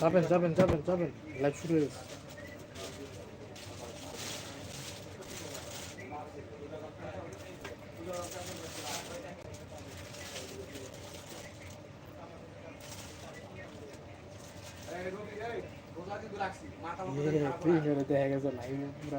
যাবেন যাবেন যাবেন যাবেন। লাইভ শুরু হয়ে গেছে। দেখা গেছে লাইভে পুরো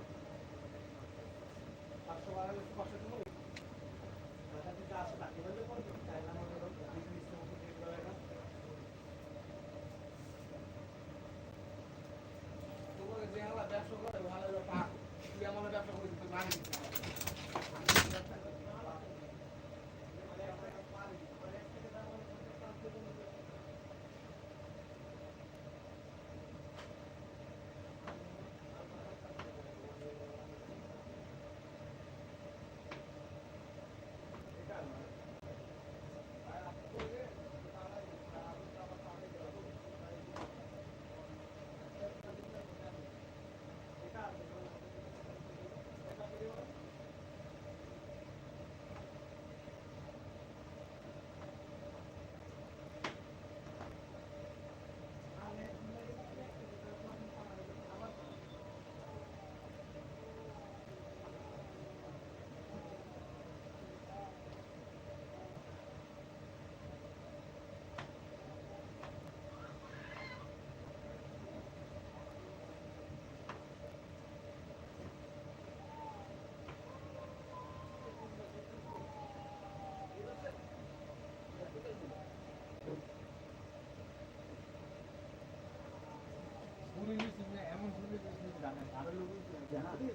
থাকে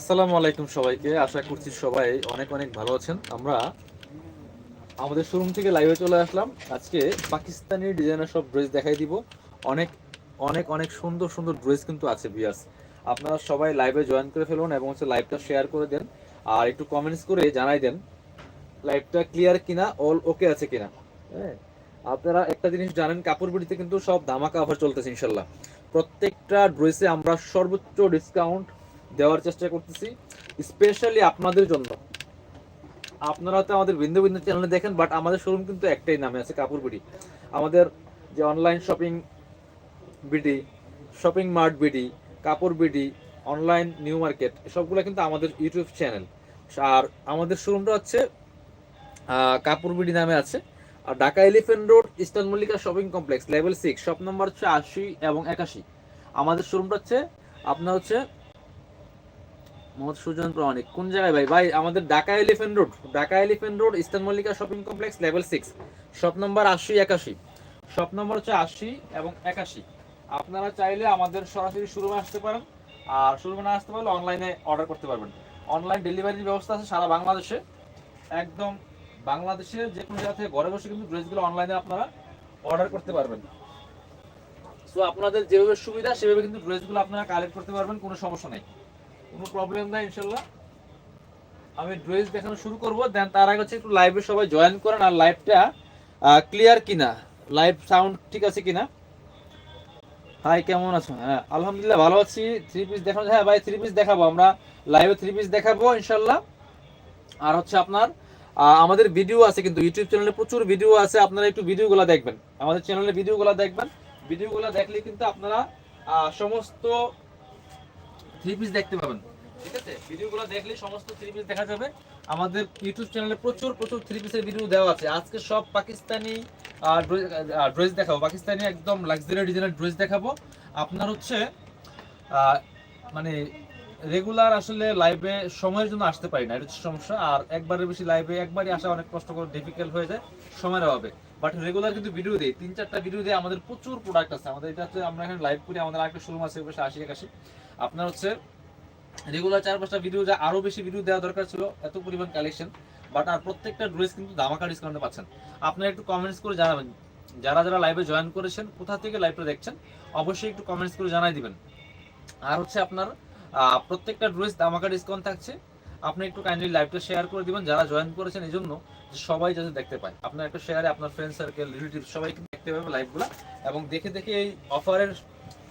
আসসালামু আলাইকুম সবাইকে। আশা করছি সবাই অনেক অনেক ভালো আছেন। আমরা আমাদের শোরুম থেকে লাইভে চলে আসলাম। আজকে পাকিস্তানি ডিজাইনার সব ড্রেস দেখাই দিব। অনেক অনেক অনেক সুন্দর সুন্দর ড্রেস কিন্তু আছে বিয়াস আপনারা সবাই লাইভে জয়েন করে ফেলুন এবং হচ্ছে লাইভটা শেয়ার করে দেন। আর একটু কমেন্টস করে জানাই দেন লাইভটা ক্লিয়ার কিনা অল ওকে আছে কিনা। হ্যাঁ আপনারা একটা জিনিস জানেন কাপড় বিড়িতে কিন্তু সব ধামাকা অফার চলতেছে, ইনশাল্লাহ। প্রত্যেকটা ড্রেসে আমরা সর্বোচ্চ ডিসকাউন্ট দেওয়ার চেষ্টা করতেছি স্পেশালি আপনাদের জন্য। আপনারা তো আমাদের বিন্দু বিন্দু চ্যানেলে দেখেন বাট আমাদের শোরুম কিন্তু একটাই নামে আছে কাপড় বিডি। আমাদের যে online shopping BD shopping mart BD কাপড় বিডি অনলাইন নিউ মার্কেট সবগুলো কিন্তু আমাদের ইউটিউব চ্যানেল আর আমাদের শোরুমটা হচ্ছে কাপড় বিডি নামে আছে। আর Dhaka elephant road eastern Mallika shopping complex level six shop number হচ্ছে আশি এবং একাশি। আমাদের শোরুমটা হচ্ছে, আপনার হচ্ছে সুজন প্রমাণিক কোন জায়গায় ভাই? ভাই, আমাদের Dhaka elephant road. Dhaka elephant road, eastern Mallika shopping complex, level six. Shop number আশি একাশি। শপ নম্বর হচ্ছে আশি এবং একাশি। আপনারা চাইলে আমাদের সরাসরি শোরুমে আসতে পারেন। আর শোরুমে না আসতে পারলে অনলাইনে অর্ডার করতে পারবেন। অনলাইন ডেলিভারির ব্যবস্থা আছে সারা বাংলাদেশে। একদম বাংলাদেশের যে কোনো জায়গা থেকে ঘরে বসে কিন্তু ড্রেসগুলো অনলাইনে আপনারা অর্ডার করতে পারবেন। সো আপনাদের যেভাবে সুবিধা, সেভাবে কিন্তু ড্রেসগুলো আপনারা কালেক্ট করতে পারবেন, কোনো সমস্যা নেই। কোনো প্রবলেম নাই, ইনশাল্লাহ। আমি ড্রেস দেখানো শুরু করব, দেন তার আগে হচ্ছে একটু লাইভে সবাই জয়েন করেন আর লাইভটা ক্লিয়ার কিনা লাইভ সাউন্ড ঠিক আছে কিনা? হাই কেমন আছো? হ্যাঁ আলহামদুলিল্লাহ ভালো আছি। থ্রি পিস দেখানো হ্যাঁ ভাই থ্রি পিস দেখাবো আমরা। লাইভে থ্রি পিস দেখাবো, ইনশাল্লাহ। আর হচ্ছে আপনার আমাদের ভিডিও আছে কিন্তু ইউটিউব চ্যানেলে প্রচুর ভিডিও আছে, আপনারা একটু ভিডিওগুলো দেখবেন। আমাদের চ্যানেলে ভিডিওগুলো দেখবেন। ভিডিওগুলো দেখলে কিন্তু আপনারা সমস্ত থ্রি পিস দেখতে পাবেন। ঠিক আছে? ভিডিওগুলো দেখলে সমস্ত থ্রি পিস দেখা যাবে। আমাদের ইউটিউব চ্যানেলে প্রচুর প্রচুর থ্রি পিসের ভিডিও দেওয়া আছে। আজকে সব পাকিস্তানি ড্রেস দেখাবো। পাকিস্তানি একদম লাক্সারি ডিজাইনের ড্রেস দেখাবো। আপনার হচ্ছে মানে রেগুলার আসলে লাইভে সময়ের জন্য আসতে পারি না, এটা হচ্ছে সমস্যা। আর একবারের বেশি লাইভে একবারই আসা অনেক কষ্ট করে ডিফিকাল্ট হয়ে যায়। সময়ের অভাবে বাট রেগুলার কিন্তু ভিডিও দিই, তিন চারটা ভিডিও দিয়ে আমাদের প্রচুর প্রোডাক্ট আছে। আমাদের এটা হচ্ছে আমরা এখানে লাইভ করি, আমাদের আরেকটা শোরুম আছে বেশ আশি, একাশি। আপনার হচ্ছে রেগুলার চার পাঁচটা ভিডিও যা আরও বেশি ভিডিও দেওয়া দরকার ছিল, এত পরিমাণ কালেকশন বাট আর প্রত্যেকটা ড্রেস কিন্তু দামাকা ডিসকাউন্টে পাচ্ছেন। আপনারা একটু কমেন্টস করে জানাবেন। যারা যারা লাইভে জয়েন করেছেন, কোথা থেকে লাইভটা দেখছেন, অবশ্যই একটু কমেন্টস করে জানাই দিবেন। আর হচ্ছে আপনার প্রত্যেকটা ড্রেস দামাকা ডিসকাউন্ট থাকছে। আপনি একটু কাইন্ডলি লাইভটা শেয়ার করে দিবেন, যারা জয়েন করেছেন এই জন্য যে সবাই যাতে দেখতে পায়। আপনার একটা শেয়ারে আপনার ফ্রেন্ড সার্কেল রিলেটিভ সবাই দেখতে পাবে লাইভগুলো এবং দেখে দেখে এই অফারের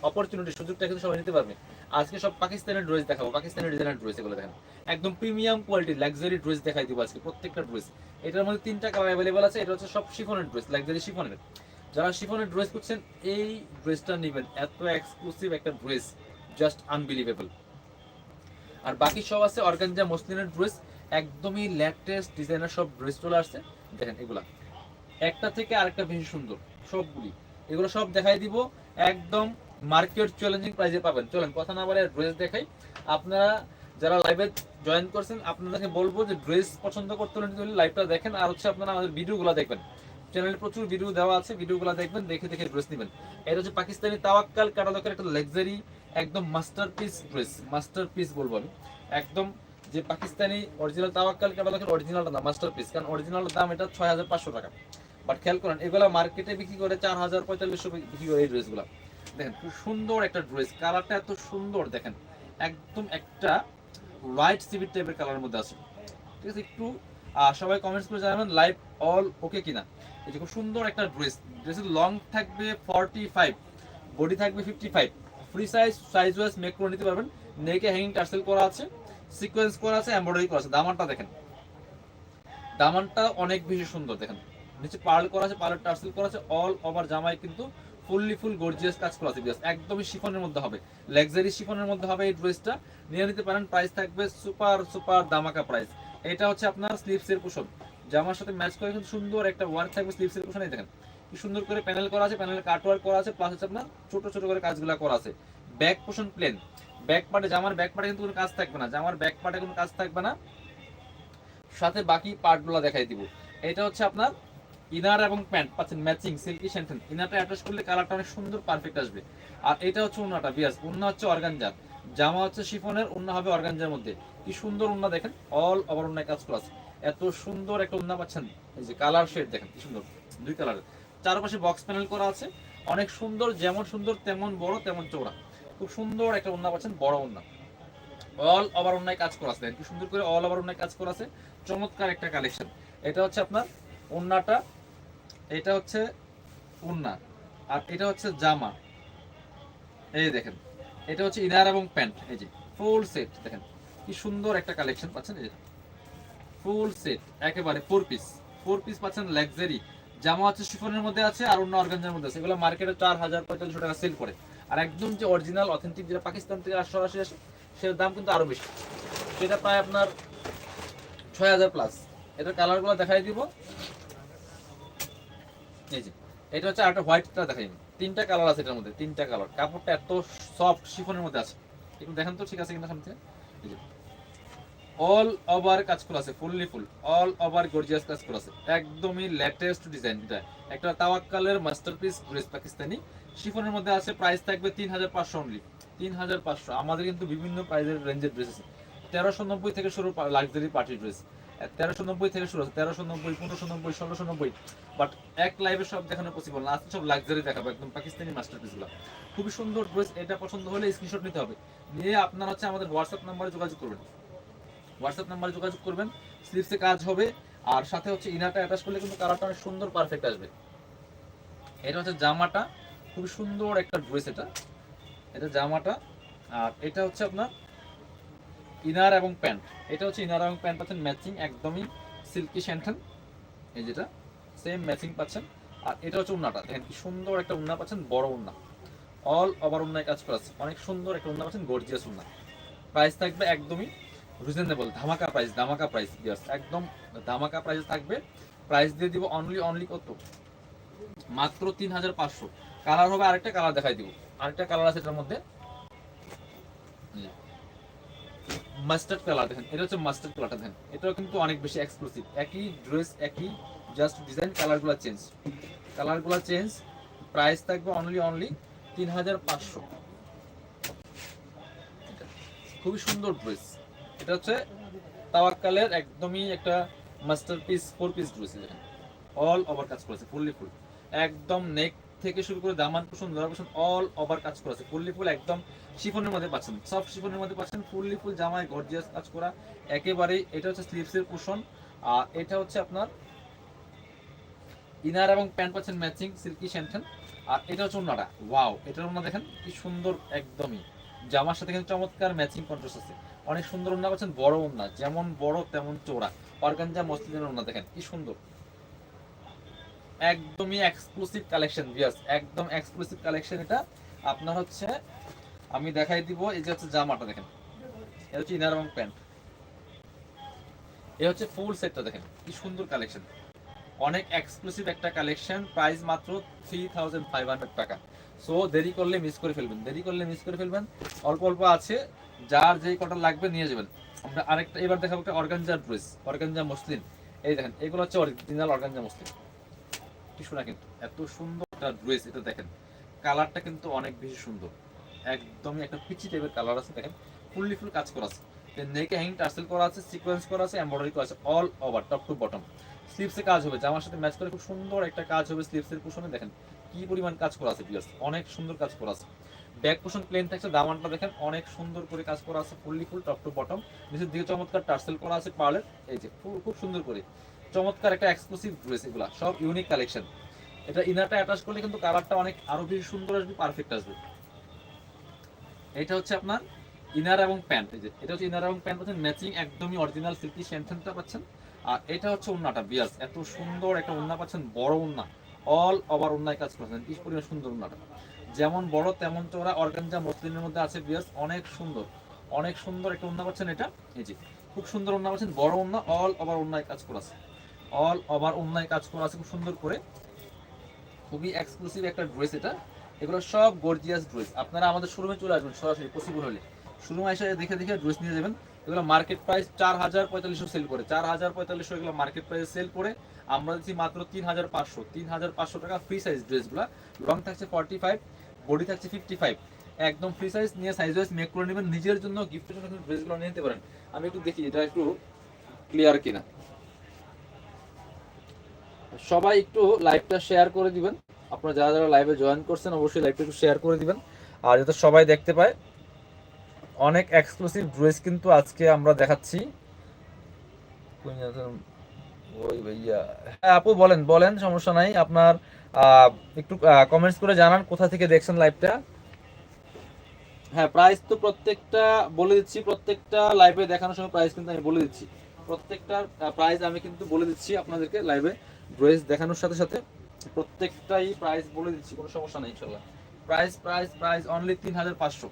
অপরচুনিটি সুযোগটা কিন্তু সবাই নিতে পারবে। আজকে সব পাকিস্তানের ড্রেস দেখাবো, পাকিস্তানের ডিজাইনের ড্রেস এগুলো দেখেন। একদম প্রিমিয়াম কোয়ালিটি লাক্সারি ড্রেস দেখাই দিব আজকে, প্রত্যেকটা ড্রেস এটার মধ্যে তিনটা কালার অ্যাভেলেবল আছে, এটা হচ্ছে সব শিফনের ড্রেস লাক্সারি শিফনের। যারা শিফনের ড্রেস করছেন এই ড্রেসটা নেবেন, এত এক্সক্লুসিভ একটা ড্রেস জাস্ট আনবিলিভেবল আর বাকি সব আছে অর্গানজা মসলিনের ড্রেস, একদমই লেটেস্ট ডিজাইনার সব ড্রেস চলে আসছে। দেখেন এগুলা। একটা থেকে আরেকটা বেশি সুন্দর, সবগুলি। এগুলো সব দেখাই দিব, একদম মার্কেট চ্যালেঞ্জিং প্রাইসে পাবেন। চলেন, কথা না বলে ড্রেস দেখাই। আপনারা যারা লাইভে জয়েন করছেন, আপনাদেরকে বলব যে ড্রেস পছন্দ করতে হলে লাইভটা দেখেন। আর হচ্ছে আপনারা আমাদের ভিডিওগুলো দেখবেন। চ্যানেলে প্রচুর ভিডিও দেওয়া আছে ভিডিওগুলো দেখবেন, দেখে দেখে ড্রেস নেবেন। এটা হচ্ছে পাকিস্তানি তাওয়াক্কাল ক্যাটালগের একটা লাক্সারি একদম মাস্টারপিস ড্রেস মাস্টারপিস বলব আমি। একদম যে পাকিস্তানি অরিজিনাল তাওয়াক্কাল ক্যাটালগের অরিজিনালটা না মাস্টারপিস কারণ অরিজিনালের দাম এটা ছয় হাজার পাঁচশো টাকা। বাট খেয়াল করেন, এগুলা মার্কেটে বিক্রি করে চার হাজার পঁয়তাল্লিশশো বিক্রি করে এই ড্রেসগুলো দেখেন, খুব সুন্দর একটা ড্রেস কালারটা এত সুন্দর, দেখেন। একদম একটা হোয়াইট সিভিট টাইপের কালারের মধ্যে আছে। ঠিক আছে, একটু সবাই কমেন্টস করে জানাবেন লাইভ অল ওকে কিনা। যে খুব সুন্দর একটা ড্রেস ড্রেসের লং থাকবে ফর্টি ফাইভ বডি থাকবে fifty five free size size wise make করে নিতে পারবেন। নেকে হ্যাঙ্গিং টার্সেল করা আছে সিকোয়েন্স করা আছে এমব্রয়ডারি করা আছে। দামানটা দেখেন। দামানটা অনেক বেশি সুন্দর, দেখেন। নিচে পার্ল করা আছে পার্ল টার্সেল করা আছে অল ওভার জামাই কিন্তু ফুললি ফুল গর্জিয়াস কাজ করা আছে একদমই শিফনের মধ্যে হবে। লাক্সারি শিফনের মধ্যে হবে এই ড্রেসটা নিয়ে নিতে পারেন প্রাইস থাকবে সুপার সুপার দামাকা প্রাইস এটা হচ্ছে আপনার স্লিভসের পোষণ জামার সাথে ম্যাচ করে সুন্দর একটা ওয়ার্ক থাকবে স্লিভসের পোষণ এই দেখেন। কি সুন্দর করে প্যানেল করা আছে প্যানেল কাটওয়ার্ক করা আছে প্লাস হচ্ছে আপনার ছোট ছোট করে কাজগুলো করা আছে। ব্যাক পোষণ প্লেন ব্যাক পার্টে জামার ব্যাক পার্টে কিন্তু কোনো কাজ থাকবে না। জামার ব্যাক পার্টে কোনো কাজ থাকবে না। সাথে বাকি পার্টগুলো দেখাই দিব। এটা হচ্ছে আপনার ইনার এবং প্যান্ট পাচ্ছেন ম্যাচিং সিল্কি স্যান্টেন ইনারটা অ্যাটাচ করলে কালারটা অনেক সুন্দর পারফেক্ট আসবে। আর এটা হচ্ছে উন্নাটা, বিয়াস। উন্না হচ্ছে অর্গানজার জামা হচ্ছে শিফনের, উন্না হবে অর্গানজার মধ্যে। কি সুন্দর উন্না দেখেন। অল ওভার উন্নায় কাজ করা আছে। এত সুন্দর একটা উন্না পাচ্ছেন। এই যে কালার শেড দেখেন, কি সুন্দর। দুই কালারের চারপাশে বক্স প্যানেল করা আছে। অনেক সুন্দর, যেমন সুন্দর, তেমন বড়, তেমন চৌড়া খুব সুন্দর একটা উন্না পাচ্ছেন, বড় উন্না অল ওভার উন্নায় কাজ করা আছে। কি সুন্দর করে অল ওভার উন্নায় কাজ করা আছে। চমৎকার একটা কালেকশন এটা হচ্ছে আপনার উন্নাটা এটা হচ্ছে উন্না আর এটা হচ্ছে জামা। এই দেখেন, এটা হচ্ছে ইনার এবং প্যান্ট। এই যে ফুল সেট দেখেন। কি সুন্দর একটা কালেকশন পাচ্ছেন, এই যে। ফুল সেট একেবারে ফোর পিস ফোর পিস পাচ্ছেন লাক্সারি জামা হচ্ছে শিফনের মধ্যে আছে আর অন্য অর্গানজার মধ্যে আছে। এগুলো মার্কেটে চার হাজার পঁয়তাল্লিশশো টাকা সেল করে। আর একদম যে অরিজিনাল অথেন্টিক যেটা পাকিস্তান থেকে সরাসরি আসে সেটার দাম কিন্তু আরও বেশি। সেটা প্রায় আপনার ছয় হাজার প্লাস এটার কালারগুলো দেখাই দিব। এই যে, এটা হচ্ছে একটা হোয়াইটটা দেখাই। তিনটা কালার আছে এটার মধ্যে, তিনটা কালার কাপড়টা এত সফট শিফনের মধ্যে আছে। একটু দেখেন তো ঠিক আছে কিনা সামনে অল ওভার কাজ আছে fully full all over gorgeous আছে। একদমই লেটেস্ট ডিজাইন এটা। একটা তাওয়াক্কালের মাস্টারপিস ড্রেস পাকিস্তানি। শিফনের মধ্যে আছে প্রাইস থাকবে তিন হাজার পাঁচশো অনলি তিন হাজার পাঁচশো। আমাদের কিন্তু বিভিন্ন প্রাইসের রেঞ্জের ড্রেস আছে। তেরোশো নব্বই থেকে শুরু লাক্সারি পার্টি ড্রেস তেরোশো নব্বই থেকে শুরু আছে। তেরোশো নব্বই, পনেরোশো নব্বই, ষোলোশো নব্বই। বাট এক লাইভে সব দেখানো পসিবল না আজকে সব লাক্সারি দেখাবো, একদম পাকিস্তানি মাস্টারপিসগুলো খুবই সুন্দর ড্রেস এটা পছন্দ হলে স্ক্রিনশট নিতে হবে। নিয়ে আপনার হচ্ছে আমাদের হোয়াটসঅ্যাপ নাম্বারে যোগাযোগ করবেন। হোয়াটসঅ্যাপ নাম্বারে যোগাযোগ করবেন স্লিপসে কাজ হবে, আর সাথে হচ্ছে ইনারটা অ্যাটাচ করলে কিন্তু কালারটা অনেক সুন্দর পারফেক্ট আসবে। এটা হচ্ছে জামাটা খুবই সুন্দর একটা ড্রেস এটা। এটা জামাটা, আর এটা হচ্ছে আপনার ইনার এবং প্যান্ট এটা হচ্ছে ইনার এবং প্যান্ট পাচ্ছেন ম্যাচিং একদমই সিল্কি স্যান্টেন এই যেটা সেম ম্যাচিং পাচ্ছেন। আর এটা হচ্ছে উন্নাটা, দেখেন কি সুন্দর একটা উন্না পাচ্ছেন, বড় উন্না। অল ওভার উন্নায় কাজ করা আছে। অনেক সুন্দর একটা উন্না পাচ্ছেন গর্জিয়াস উন্না। প্রাইস থাকবে একদমই রিজনেবল ধামাকা প্রাইস ধামাকা প্রাইস ইয়াস একদম ধামাকা প্রাইস থাকবে। প্রাইস দিয়ে দিব অনলি অনলি কত? মাত্র তিন হাজার পাঁচশো। কালার হবে আরেকটা কালার দেখাই দিব। আরেকটা কালার আছে এটার মধ্যে। মাস্টার্ড কালার দেখেন, এটা হচ্ছে মাস্টার্ড কালারটা দেখেন। এটাও কিন্তু অনেক বেশি এক্সক্লুসিভ একই ড্রেস একই জাস্ট ডিজাইন কালারগুলো চেঞ্জ কালারগুলো চেঞ্জ প্রাইস থাকবে অনলি অনলি তিন হাজার পাঁচশো খুবই সুন্দর ড্রেস এটা হচ্ছে তাওয়াক্কালের একদমই একটা master piece four piece dress all over কাজ করেছে ফুললি ফুল একদম নেক থেকে শুরু করে দামান কুশন ধরা কুশন অল ওভার কাজ করেছে ফুললি ফুল একদম শিফনের মধ্যে পাচ্ছেন। সফট শিফনের মধ্যে পাচ্ছেন ফুললি ফুল জামায় গর্জিয়াস কাজ করা। একেবারেই এটা হচ্ছে স্লিভসের কুশন আর এটা হচ্ছে আপনার ইনার এবং প্যান্ট পাচ্ছেন ম্যাচিং সিল্কি শ্যান্টেন আর এটা হচ্ছে ওনাটা ওয়াও এটার ওনা দেখেন কি সুন্দর একদমই। জামার সাথে কিন্তু চমৎকার ম্যাচিং কন্ট্রাস্ট আছে। অনেক সুন্দর ওনা পাচ্ছেন বড় ওনা যেমন বড় তেমন চোরা অর্গানজা মসলিনের ওনা দেখেন, কি সুন্দর। একদমই এক্সক্লুসিভ কালেকশন ভিউয়ার্স একদম এক্সক্লুসিভ কালেকশন এটা। আপনার হচ্ছে, আমি দেখাই দিব, এই যে হচ্ছে জামাটা দেখেন। এটা হচ্ছে ইনার এবং প্যান্ট এই হচ্ছে ফুল সেটটা দেখেন, কি সুন্দর কালেকশন অনেক এক্সক্লুসিভ একটা কালেকশন প্রাইস মাত্র থ্রি থাউজেন্ড ফাইভ হান্ড্রেড টাকা। সো দেরি করলে মিস করে ফেলবেন, দেরি করলে মিস করে ফেলবেন। অল্প অল্প আছে যার যেই কটা লাগবে নিয়ে যাবেন। আমরা আরেকটা, এবার দেখাবো একটা অর্গানজা ড্রেস অর্গানজা মসলিন। এই দেখেন, এগুলো হচ্ছে অরিজিনাল অর্গানজা মসলিন। কিছু না কিন্তু, এত সুন্দর একটা ড্রেস এটা দেখেন। কালারটা কিন্তু অনেক বেশি সুন্দর। একদমই একটা পিচি টাইপের কালার আছে, দেখেন। ফুললি ফুল কাজ করা আছে। নেকে হ্যাং টার্সেল করা আছে সিকোয়েন্স করা আছে এমব্রয়ডারি করা আছে all over top to bottom স্লিভসে কাজ হবে, জামার সাথে ম্যাচ করে খুব সুন্দর একটা কাজ হবে স্লিপসের কুশনে দেখেন, কি পরিমাণ কাজ করা আছে প্লাস অনেক সুন্দর কাজ করা আছে। ব্যাক প্লেন থাকছে দামানটা দেখেন, অনেক সুন্দর করে কাজ করা আছে, fully full top to bottom নিচের দিকে চমৎকার টার্সেল করা আছে, পার্লের। এই যে খুব- সুন্দর করে। চমৎকার একটা এক্সক্লুসিভ ড্রেস সব ইউনিক কালেকশন এটা ইনারটা অ্যাটাচ করলে কিন্তু কালারটা অনেক আরও বেশি সুন্দর আসবে পারফেক্ট আসবে। এটা হচ্ছে আপনার ইনার এবং প্যান্ট এই যে, এটা হচ্ছে ইনার এবং প্যান্ট ম্যাচিং একদমই অরিজিনাল সিল্কি শ্যান্টেনটা পাচ্ছেন। আর এটা হচ্ছে উন্নাটা বিয়াস, এত সুন্দর একটা উন্না পাচ্ছেন, বড় উন্না অল ওভার উন্নায় কাজ করেছেন। কি পরিমাণ সুন্দর উন্নাটা যেমন বড়, তেমন চোরা অর্গানজা মসলিনের মধ্যে আছে বিয়াস অনেক সুন্দর। অনেক সুন্দর একটা উন্না পাচ্ছেন এটা। এই যে, খুব সুন্দর উন্না পাচ্ছেন, বড় উন্না অল ওভার উন্নায় কাজ করা আছে অল ওভার উন্নায় কাজ করা আছে খুব সুন্দর করে। খুবই এক্সক্লুসিভ একটা ড্রেস এটা। এগুলো সব গর্জিয়াস ড্রেস আপনারা আমাদের শোরুমে চলে আসবেন সরাসরি পসিবল হলে। শোরুমে এসে দেখে দেখে ড্রেস নিয়ে যাবেন। এগুলো মার্কেট প্রাইস চার হাজার পঁয়তাল্লিশশো সেল করে। চার হাজার পঁয়তাল্লিশশো এগুলো মার্কেট প্রাইস সেল করে। আমরা দিচ্ছি মাত্র তিন হাজার পাঁচশো। তিন হাজার পাঁচশো টাকা ফ্রি সাইজ ড্রেসগুলো রং থাকছে ফর্টি ফাইভ বডি থাকছে ফিফটি ফাইভ একদম ফ্রি সাইজ নিয়ে সাইজ ওয়াইজ মেক করে নেবেন। নিজের জন্য গিফটের জন্য ড্রেসগুলো নিয়ে নিতে পারেন। আমি একটু দেখি, এটা একটু ক্লিয়ার কিনা। সবাই একটু লাইভটা শেয়ার করে দিবেন। আপনারা যারা যারা লাইভে জয়েন করছেন, অবশ্যই লাইভটা একটু শেয়ার করে দিবেন। আর যাতে সবাই দেখতে পায় অনেক এক্সক্লুসিভ ড্রেস কিন্তু আজকে আমরা দেখাচ্ছি। ওই হ্যাঁ আপু, বলেন বলেন, সমস্যা নাই। আপনার একটু কমেন্টস করে জানান কোথা থেকে দেখছেন লাইভটা হ্যাঁ প্রাইস তো প্রত্যেকটা বলে দিচ্ছি, প্রত্যেকটা লাইভে দেখানোর সময় প্রাইস কিন্তু আমি বলে দিচ্ছি। প্রত্যেকটার প্রাইস আমি কিন্তু বলে দিচ্ছি আপনাদেরকে লাইভে ড্রেস দেখানোর সাথে সাথে। প্রত্যেকটাই প্রাইস বলে দিচ্ছি, কোনো সমস্যা নেই, ইনশাল্লাহ। প্রাইস প্রাইস প্রাইস অনলি তিন হাজার পাঁচশো।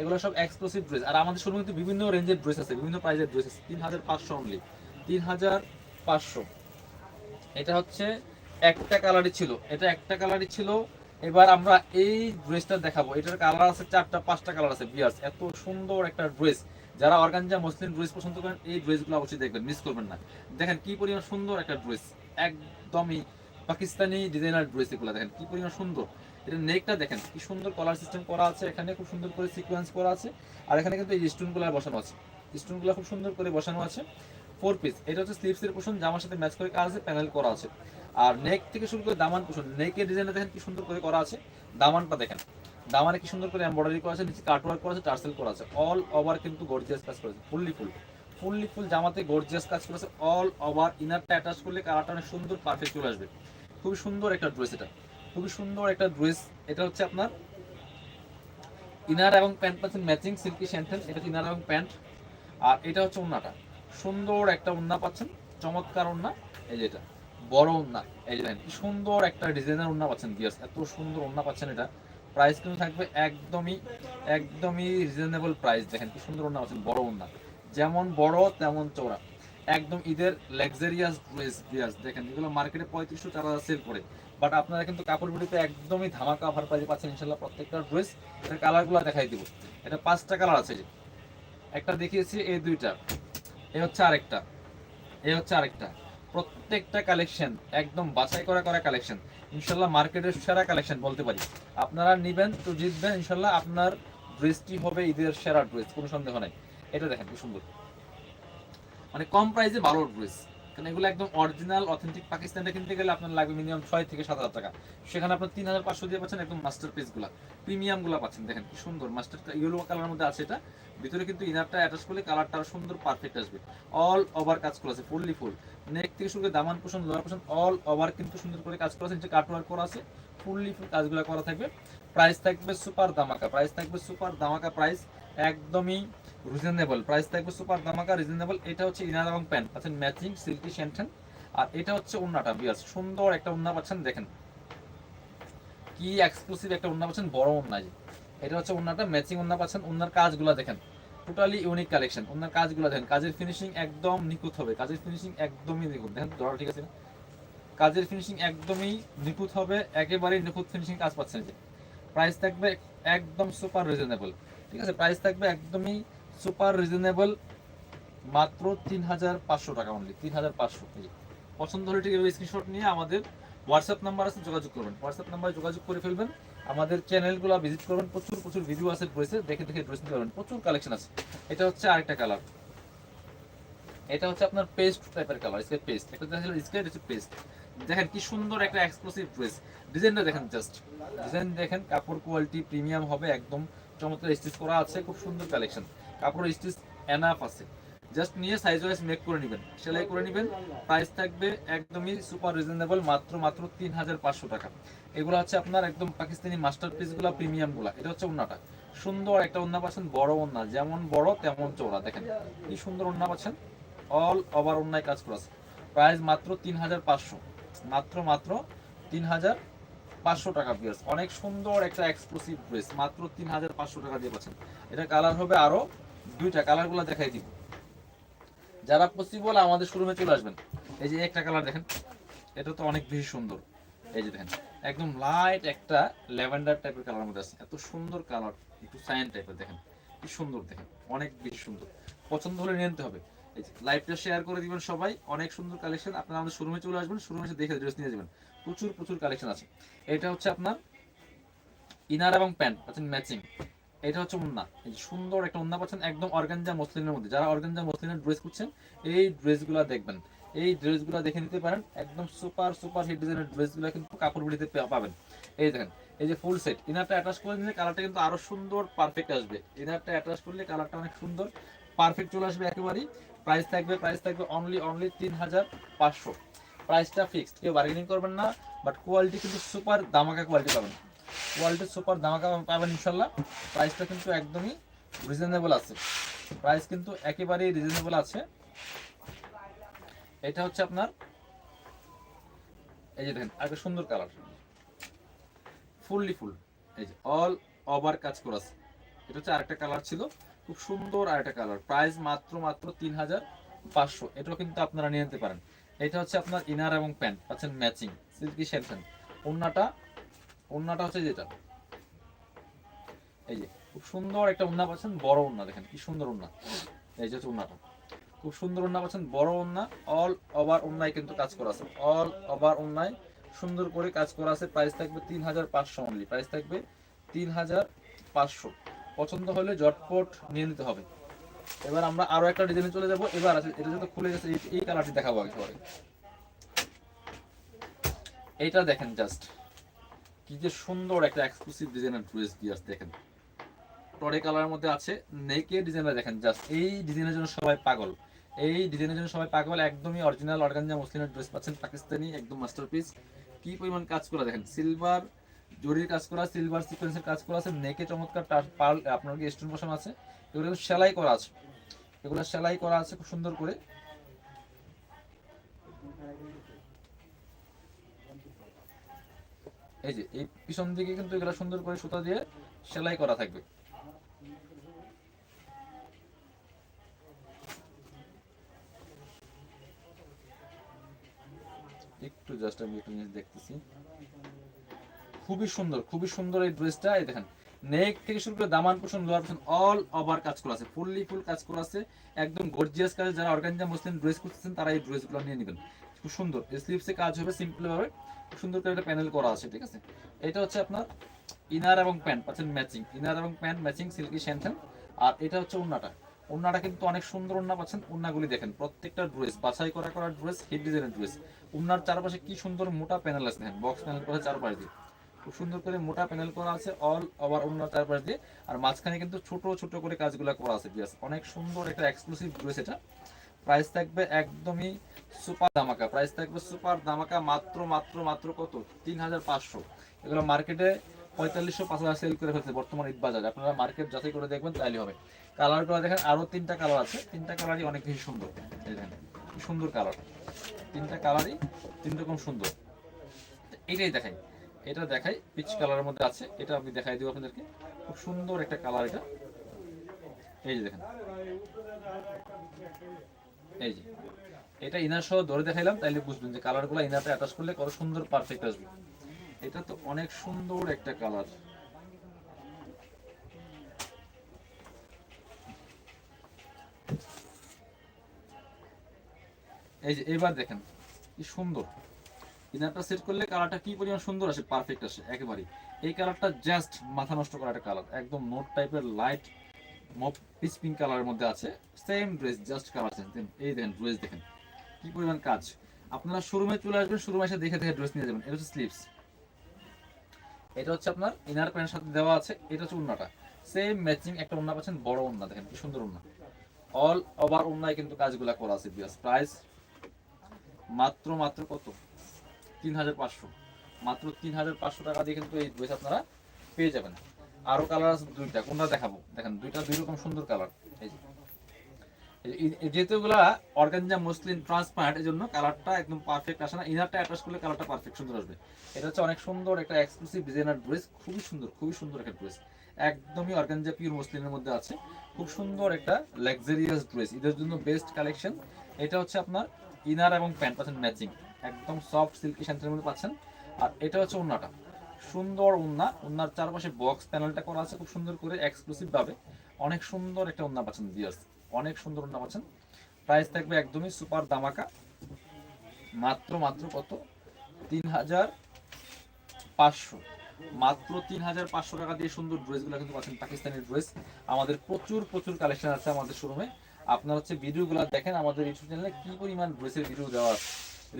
এগুলো সব এক্সক্লুসিভ ড্রেস আর আমাদের শোরুমে কিন্তু বিভিন্ন রেঞ্জের ড্রেস আছে, বিভিন্ন প্রাইসের ড্রেস আছে। তিন হাজার পাঁচশো অনলি তিন হাজার পাঁচশো। এটা হচ্ছে একটা কালারই ছিল। এটা একটা কালারই ছিল। এবার আমরা এই ড্রেসটা দেখাবো। এটার কালার আছে, চারটা, পাঁচটা কালার আছে। বিয়ার্স, এত সুন্দর একটা ড্রেস যারা অর্গানজা মুসলিম ড্রেস পছন্দ করেন, এই ড্রেসগুলো অবশ্যই দেখবেন। মিস করবেন না। দেখেন কি পরিমাণ সুন্দর একটা ড্রেস একদমই পাকিস্তানি ডিজাইনার ড্রেস এগুলো। দেখেন কি পরিমাণ সুন্দর। এটা নেকটা দেখেন, কি সুন্দর কলার সিস্টেম করা আছে এখানে, খুব সুন্দর করে সিকোয়েন্স করা আছে। আর এখানে কিন্তু এই স্টোনগুলো বসানো আছে। স্টোনগুলো খুব সুন্দর করে বসানো আছে। ফোর পিস এটা হচ্ছে স্লিভসের পোষণ জামার সাথে ম্যাচ করে কাজ আছে প্যানেল করা আছে। আর নেক থেকে শুরু করে দামান পোষণ নেকের ডিজাইনটা দেখেন কি সুন্দর করে করা আছে। দামানটা দেখেন, দামানে কি সুন্দর করে এমব্রয়ডারি করা আছে, নিচে কাটওয়ার্ক করা আছে টার্সেল করা আছে। অল ওভার কিন্তু গর্জিয়াস কাজ করেছে ফুললি ফুল ফুললি ফুল জামাতে গর্জিয়াস কাজ করেছে অল ওভার ইনারটা অ্যাটাচ করলে কালারটা অনেক সুন্দর পারফেক্ট চলে আসবে। খুবই সুন্দর একটা ড্রেস এটা। খুবই সুন্দর একটা ড্রেস। এটা হচ্ছে আপনার ইনার এবং প্যান্ট পাচ্ছেন ম্যাচিং সিল্কি শ্যান্টেন এটা ইনার এবং প্যান্ট। আর এটা হচ্ছে ওন্নাটা সুন্দর একটা ওন্না পাচ্ছেন। চমৎকার ওন্না এই যে এটা। বড় ওন্না এই যে সুন্দর একটা ডিজাইনার ওন্না পাচ্ছেন বিয়াস এত সুন্দর ওন্না পাচ্ছেন এটা। প্রাইস কিন্তু থাকবে একদমই একদমই রিজনেবল প্রাইস দেখেন, কি সুন্দর ওন্না পাচ্ছেন। বড় ওন্না যেমন বড়, তেমন চওড়া। একদম ঈদের লাক্সারিয়াস ড্রেস বিয়ার্স দেখেন, এগুলো মার্কেটে পঁয়ত্রিশশো চার হাজার সেল করে। বাট আপনারা কিন্তু কাপড় বিড়িতে একদমই ধামাকা অফার প্রাইজে পাচ্ছেন ইনশাল্লাহ প্রত্যেকটা ড্রেস এর কালারগুলো দেখাই দিব। এটা পাঁচটা কালার আছে যে। একটা দেখিয়েছি এই দুইটা। এই হচ্ছে আরেকটা। এই হচ্ছে আরেকটা। প্রত্যেকটা কালেকশন একদম বাছাই করা করা কালেকশন ইনশাল্লাহ মার্কেটের সেরা কালেকশন বলতে পারি। আপনারা নিবেন তো জিতবেন ইনশাল্লাহ আপনার ড্রেসটি হবে ঈদের সেরা ড্রেস কোনো সন্দেহ নাই। এটা দেখেন কি সুন্দর। মানে কম প্রাইসে ভালো ড্রেস কারণ এগুলো একদম অরিজিনাল অথেন্টিক পাকিস্তানটা কিনতে গেলে আপনার লাগবে মিনিমাম ছয় থেকে সাত হাজার টাকা। সেখানে আপনার তিন হাজার পাঁচশো দিয়ে পাচ্ছেন একদম মাস্টার পিসগুলা। প্রিমিয়ামগুলা পাচ্ছেন, দেখেন কি সুন্দর। মাস্টার মধ্যে আছে এটা। ভিতরে কিন্তু ইনারটা অ্যাটাচ করলে কালারটা সুন্দর পারফেক্ট আসবে। অল ওভার কাজ করা আছে ফুললি ফুল নেক থেকে শুরু করে দামান পোষণ লোয়ার পোষণ অল ওভার কিন্তু সুন্দর করে কাজ করা আছে। করা আছে। ফুললি ফুল কাজগুলো করা থাকবে। প্রাইস থাকবে সুপার দামাকা প্রাইস থাকবে সুপার দামাকা প্রাইস একদমই রিজনেবল প্রাইস থাকবে সুপার দামাকা রিজনেবল এটা হচ্ছে ইনার এবং প্যান্ট পাচ্ছেন ম্যাচিং সিল্কি শ্যান্টেন আর এটা হচ্ছে ওন্নাটা বিয়াস সুন্দর একটা ওন্না পাচ্ছেন, দেখেন। কি এক্সক্লুসিভ একটা ওন্না পাচ্ছেন, বড় ওন্না যে। এটা হচ্ছে ওন্নাটা ম্যাচিং ওন্না পাচ্ছেন, ওন্নার কাজগুলো দেখেন। টোটালি ইউনিক কালেকশন ওনার কাজগুলো দেখেন। কাজের ফিনিশিং একদম নিখুঁত হবে, কাজের ফিনিশিং একদমই নিখুঁত। দেখেন, ধরা, ঠিক আছে কাজের ফিনিশিং একদমই নিখুঁত হবে, একেবারেই নিখুঁত ফিনিশিং কাজ পাচ্ছেন যে। প্রাইস থাকবে একদম সুপার রিজনেবল ঠিক আছে? প্রাইস থাকবে একদমই সুপার রিজনেবল মাত্র তিন হাজার পাঁচশো টাকা অনলি তিন হাজার পাঁচশো পছন্দ হলে ঠিক স্ক্রিনশট নিয়ে আমাদের হোয়াটসঅ্যাপ নাম্বার আছে, যোগাযোগ করবেন। হোয়াটসঅ্যাপ নাম্বারে যোগাযোগ করে ফেলবেন, আমাদের চ্যানেলগুলো ভিজিট করবেন, প্রচুর প্রচুর ভিডিও আছে ড্রেসে দেখে দেখে ড্রেস নিতে পারবেন, প্রচুর কালেকশন আছে। এটা হচ্ছে আরেকটা কালার এটা হচ্ছে আপনার পেস্ট টাইপের কালার স্কেট পেস্ট এটা দেখেন স্কেট হচ্ছে পেস্ট দেখেন কি সুন্দর একটা এক্সক্লুসিভ ড্রেস ডিজাইনটা দেখেন জাস্ট ডিজাইন দেখেন, কাপড় কোয়ালিটি প্রিমিয়াম হবে, একদম চমৎকার স্টিচ করা আছে, খুব সুন্দর কালেকশন কাপড় স্টিচ এনাফ আছে। জাস্ট নিয়ে সাইজ ওয়াইজ মেক করে নেবেন। সেলাই করে নেবেন। প্রাইস থাকবে একদমই সুপার রিজনেবল মাত্র মাত্র তিন হাজার পাঁচশো টাকা। এগুলো হচ্ছে আপনার একদম পাকিস্তানি মাস্টার পিসগুলা প্রিমিয়ামগুলা এটা হচ্ছে ওন্নাটা। সুন্দর একটা ওন্না পাচ্ছেন, বড় ওন্না। যেমন বড়, তেমন চৌড়া দেখেন, কি সুন্দর ওন্না পাচ্ছেন। অল ওভার ওন্নায় কাজ করা প্রাইস মাত্র তিন হাজার পাঁচশো। মাত্র মাত্র তিন হাজার পাঁচশো টাকা পিস অনেক সুন্দর একটা এক্সক্লুসিভ ড্রেস মাত্র তিন হাজার পাঁচশো টাকা দিয়ে পাচ্ছেন। এটা কালার হবে আরও দুইটা কালারগুলো দেখাই দিব। যারা পসিবল আমাদের শোরুমে চলে আসবেন। এই যে একটা কালার দেখেন, এটা তো অনেক বেশি সুন্দর। এই যে দেখেন, একদম লাইট একটা ল্যাভেন্ডার টাইপের কালার মধ্যে আছে। এত সুন্দর কালার একটু সাইন টাইপের দেখেন। কি সুন্দর দেখেন, অনেক বেশি সুন্দর। পছন্দ হলে নিয়ে নিতে হবে। এই যে লাইভটা শেয়ার করে দিবেন সবাই, অনেক সুন্দর কালেকশন আপনারা আমাদের শোরুমে চলে আসবেন শোরুমে এসে দেখে ড্রেস নিয়ে যাবেন। প্রচুর প্রচুর কালেকশন আছে। এটা হচ্ছে আপনার ইনার এবং প্যান্ট পাচ্ছেন ম্যাচিং এটা হচ্ছে উন্না। এই সুন্দর একটা উন্না পাচ্ছেন একদম অর্গানজা মসলিনের মধ্যে। যারা অর্গানজা মসলিনের ড্রেস খুঁজছেন, এই ড্রেসগুলো দেখবেন। এই ড্রেসগুলো দেখে নিতে পারেন, একদম সুপার সুপার হিট ডিজাইনের ড্রেসগুলো কিন্তু কাপড় বিড়িতে পাবেন। এই দেখেন, এই যে ফুল সেট ইনারটা অ্যাটাচ করে দিলে কালারটা কিন্তু আরও সুন্দর পারফেক্ট আসবে। ইনারটা অ্যাটাচ করলে কালারটা অনেক সুন্দর পারফেক্ট চলে আসবে একেবারেই। প্রাইস থাকবে প্রাইস থাকবে অনলি অনলি তিন হাজার পাঁচশো প্রাইসটা ফিক্সড কেউ বার্গেনিং করবেন না বাট কোয়ালিটি কিন্তু সুপার দামাকা কোয়ালিটি পাবেন। কোয়ালিটি সুপার দামাকা পাবেন ইনশাল্লাহ প্রাইসটা কিন্তু একদমই রিজনেবল আছে। প্রাইস কিন্তু একেবারেই রিজনেবল আছে। এটা হচ্ছে আপনার, এই যে দেখেন, আরেকটা সুন্দর কালার। ফুললি ফুল, এই যে অল ওভার কাজ করা আছে। এটা হচ্ছে আরেকটা কালার ছিল, খুব সুন্দর আরেকটা কালার। প্রাইস মাত্র মাত্র তিন হাজার পাঁচশো। এটাও কিন্তু আপনারা নিয়ে নিতে পারেন। এটা হচ্ছে আপনার ইনার এবং প্যান্ট পাচ্ছেন ম্যাচিং সিল্কি শ্যাম্পেন ওন্নাটা ওন্নাটা হচ্ছে যেটা এই যে, খুব সুন্দর একটা ওন্না পাচ্ছেন, বড় ওন্না দেখেন কি সুন্দর ওন্না এই যে হচ্ছে খুব সুন্দর ওন্না পাচ্ছেন, বড় ওন্না অল ওভার ওন্নায় কিন্তু কাজ করা আছে। অল ওভার ওন্নায় সুন্দর করে কাজ করা আছে প্রাইস থাকবে তিন হাজার পাঁচশো অনলি প্রাইস থাকবে তিন হাজার পাঁচশো। পছন্দ হলে জটপট নিয়ে নিতে হবে। এবার আমরা আরও একটা ডিজাইনে চলে যাব। এবার আছে, এটা যত খুলে গেছে, এই- কালারটি দেখাবো আগে। পরে এইটা দেখেন জাস্ট কি যে সুন্দর একটা এক্সক্লুসিভ ডিজাইনের ড্রেস বিয়ার্স দেখেন। টরে কালারের মধ্যে আছে নেকে ডিজাইনটা দেখেন জাস্ট এই ডিজাইনের জন্য সবাই পাগল। এই ডিজাইনের জন্য সবাই পাগল, একদমই অরিজিনাল অর্গানজা মুসলিমের ড্রেস পাচ্ছেন, পাকিস্তানি, একদম মাস্টারপিস কি পরিমাণ কাজ করা, দেখেন সিলভার জরির কাজ করা সিলভার সিকোয়েন্সের কাজ করা আছে নেকে চমৎকার পার্ল আপনার কি স্টোন বসানো আছে? এগুলো সেলাই করা আছে। এগুলো সেলাই করা আছে, খুব সুন্দর করে। এই যে, এই পিছন দিকে কিন্তু এগুলা সুন্দর করে সুতা দিয়ে সেলাই করা থাকবে। একটু জাস্ট আমি একটু জিনিস দেখতেছি। খুবই সুন্দর খুবই সুন্দর এই ড্রেসটা এই দেখেন নেক থেকে শুরু করে দামান পোষণ লোয়ার পোষণ অল ওভার কাজ করা আছে। ফুললি ফুল কাজ করা আছে। একদম গর্জিয়াস কাজ, যারা অর্গানজা মুসলিম ড্রেস করতেছেন তারা এই ড্রেসগুলো নিয়ে নেবেন। খুব সুন্দর। স্লিভসে কাজ হবে সিম্পল ভাবে। খুব সুন্দর করে একটা প্যানেল করা আছে, ঠিক আছে? এটা হচ্ছে আপনার ইনার এবং প্যান্ট পাচ্ছেন ম্যাচিং ইনার এবং প্যান্ট ম্যাচিং সিল্কি শ্যান্থেন আর এটা হচ্ছে ওন্নাটা ওন্নাটা কিন্তু অনেক সুন্দর ওন্না পাচ্ছেন। ওন্নাগুলি দেখেন, প্রত্যেকটা ড্রেস বাছাই করা করা ড্রেস হিট ডিজাইনের ড্রেস ওন্নার চারপাশে কি সুন্দর মোটা প্যানেল আছে, দেখেন বক্স প্যানেল করা চারপাশ দিয়ে। খুব সুন্দর করে মোটা প্যানেল করা আছে অল ওভার ওন্নার চারপাশ দিয়ে। আর মাঝখানে কিন্তু ছোট ছোট করে কাজগুলো করা আছে অনেক সুন্দর একটা এক্সক্লুসিভ ড্রেস এটা। প্রাইস থাকবে একদমই সুপার দামাকা প্রাইস থাকবে সুপার দামাকা মাত্র মাত্র মাত্র কত? তিন হাজার পাঁচশো। এগুলো মার্কেটে পঁয়তাল্লিশশো পাঁচ হাজার সেল করে ফেলছে বর্তমান ঈদ বাজারে। আপনারা মার্কেট যাচাই করে দেখবেন, তাইলে হবে। কালারগুলো দেখেন আরও তিনটা কালার আছে। তিনটা কালারই অনেক বেশি সুন্দর। দেখেন, সুন্দর কালার তিনটা কালারই তিন রকম সুন্দর। এটাই দেখাই। এটা দেখাই পিচ কালারের মধ্যে আছে। এটা আমি দেখাই দিব আপনাদেরকে। খুব সুন্দর একটা কালার এটা। এই যে দেখেন। এই যে, এটা ইনার সহ ধরে দেখাইলাম, তাইলে বুঝবেন যে কালারগুলো ইনারটা অ্যাটাচ করলে কত সুন্দর পারফেক্ট আসবে। এটা তো অনেক সুন্দর একটা কালার। এই যে, এবার দেখেন, কি সুন্দর। ইনারটা সেট করলে কালারটা কি পরিমাণ সুন্দর আসে পারফেক্ট আসে, একেবারেই। এই কালারটা জাস্ট মাথা নষ্ট করা একটা কালার, একদম নোট টাইপের লাইট মপ, পিচ পিঙ্ক কালারের মধ্যে আছে। Same dress just colour change এই দেখেন ড্রেস দেখেন। কি পরিমাণ কাজ? আপনারা শোরুমে চলে আসবেন শোরুমে এসে দেখে দেখে ড্রেস নিয়ে যাবেন। এটা হচ্ছে স্লিভস এটা হচ্ছে আপনার ইনার প্যান্টের সাথে দেওয়া আছে। এটা হচ্ছে উন্নাটা সেম ম্যাচিং একটা উন্না পাচ্ছেন, বড় উন্না দেখেন কি সুন্দর উন্না অল ওভার উন্নায় কিন্তু কাজগুলা করা আছে বিয়াস প্রাইস মাত্র মাত্র কত? তিন হাজার পাঁচশো। মাত্র তিন হাজার পাঁচশো টাকা দিয়ে কিন্তু এই ড্রেস আপনারা পেয়ে যাবেন। আরও কালার আছে দুইটা, কোনটা দেখাবো? দেখেন, দুইটা দুই রকম সুন্দর কালার এই যে। এই- এই- যেহেতু এগুলা অর্গানজা, মুসলিম, ট্রান্সপারেন্ট এই জন্য কালারটা একদম পারফেক্ট আসে না। ইনারটা অ্যাটাচ করলে কালারটা পারফেক্ট সুন্দর আসবে। এটা হচ্ছে অনেক সুন্দর একটা এক্সক্লুসিভ ডিজাইনার ড্রেস খুবই সুন্দর খুবই সুন্দর একটা ড্রেস একদমই অর্গানজা পিওর মুসলিমের মধ্যে আছে। খুব সুন্দর একটা লাক্সারিয়াস ড্রেস এদের জন্য বেস্ট কালেকশন এটা হচ্ছে আপনার ইনার এবং প্যান্ট পাচ্ছেন ম্যাচিং একদম সফট সিল্কি শান্তির মধ্যে পাচ্ছেন। আর এটা হচ্ছে ওন্নাটা সুন্দর উন্না। উন্নার চারপাশে বক্স প্যানেলটা করা আছে, খুব সুন্দর করে এক্সক্লুসিভ ভাবে অনেক সুন্দর একটা উন্না পাচ্ছেন দিয়াস অনেক সুন্দর উন্না পাচ্ছেন। প্রাইস থাকবে একদমই সুপার দামাকা মাত্র মাত্র কত? তিন হাজার পাঁচশো। মাত্র তিন হাজার পাঁচশো টাকা দিয়ে সুন্দর ড্রেসগুলো কিন্তু পাচ্ছেন পাকিস্তানি ড্রেস। আমাদের প্রচুর প্রচুর কালেকশন আছে আমাদের শোরুমে আপনার হচ্ছে ভিডিওগুলো দেখেন, আমাদের ইউটিউব চ্যানেলে কি পরিমাণ ড্রেসের ভিডিও দেওয়া আছে।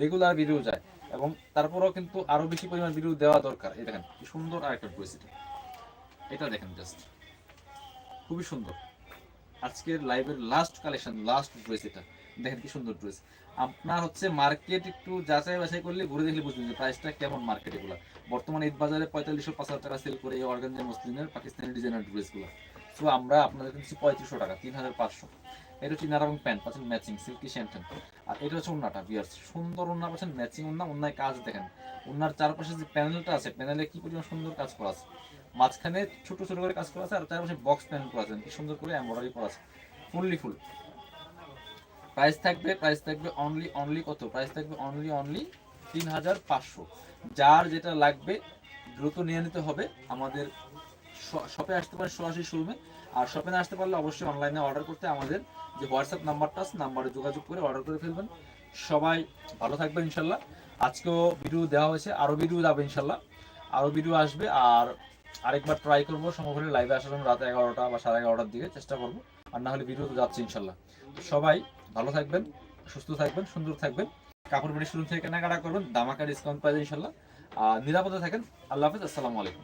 রেগুলার ভিডিও যায়। এবং তারপরেও কিন্তু আরও বেশি পরিমাণ ভিডিও দেওয়া দরকার। এই দেখেন, কি সুন্দর আরেকটা ড্রেস এটা এটা দেখেন জাস্ট খুবই সুন্দর। আজকের লাইভের লাস্ট কালেকশন লাস্ট ড্রেস এটা। দেখেন কি সুন্দর ড্রেস আপনার হচ্ছে মার্কেট একটু যাচাই বাছাই করলে ঘুরে দেখলে বুঝবেন যে প্রাইসটা কেমন মার্কেট এগুলো। বর্তমানে ঈদ বাজারে পঁয়তাল্লিশশো পাঁচ হাজার টাকা সেল করে এই অর্গানজা মুসলিমের, পাকিস্তানি ডিজাইনার ড্রেসগুলো সো আমরা আপনাদের দিচ্ছি পঁয়ত্রিশশো টাকা, তিন হাজার পাঁচশো। এটা হচ্ছে ইনার এবং প্যান্ট, পাচ্ছেন ম্যাচিং সিল্কি শ্যাম্পেন আর এটা হচ্ছে সুন্দর পাচ্ছেন ম্যাচিং কাজ দেখেন। চারপাশে যে প্যানেলটা আছে, প্যানেলে কি পরিমাণ সুন্দর কাজ করা আছে? মাঝখানে ছোট ছোট করে কাজ করা আছে, আর চারপাশে বক্স করা আছে, কি সুন্দর করে করা আছে। ফুললি ফুল প্রাইস থাকবে প্রাইস থাকবে অনলি অনলি কত? প্রাইস থাকবে অনলি অনলি তিন হাজার পাঁচশো। যার যেটা লাগবে, দ্রুত নিয়ে নিতে হবে। আমাদের শপে আসতে পারে সরাসরি শোরুমে আর শপে না আসতে পারলে অবশ্যই অনলাইনে অর্ডার করতে আমাদের যে হোয়াটসঅ্যাপ নাম্বারটা আছে নাম্বারে যোগাযোগ করে অর্ডার করে ফেলবেন। সবাই ভালো থাকবেন ইনশাল্লাহ। আজকেও ভিডিও দেওয়া হয়েছে আরও ভিডিও যাবে ইনশাল্লাহ। আরও ভিডিও আসবে আর আরেকবার ট্রাই করব সম্ভব লাইভে আসার জন্য রাত এগারোটা বা সাড়ে এগারোটার দিকে চেষ্টা করব। আর না হলে ভিডিও তো যাচ্ছে ইনশাল্লাহ। সবাই ভালো থাকবেন, সুস্থ থাকবেন, সুন্দর থাকবেন। কাপড় বাড়ি শুরু থেকে কেনাকাটা করবেন, দামাকা ডিসকাউন্ট পাইবে ইনশাল্লাহ। আর নিরাপদে থাকেন। আল্লাহ হাফিজ, আসসালামু আলাইকুম।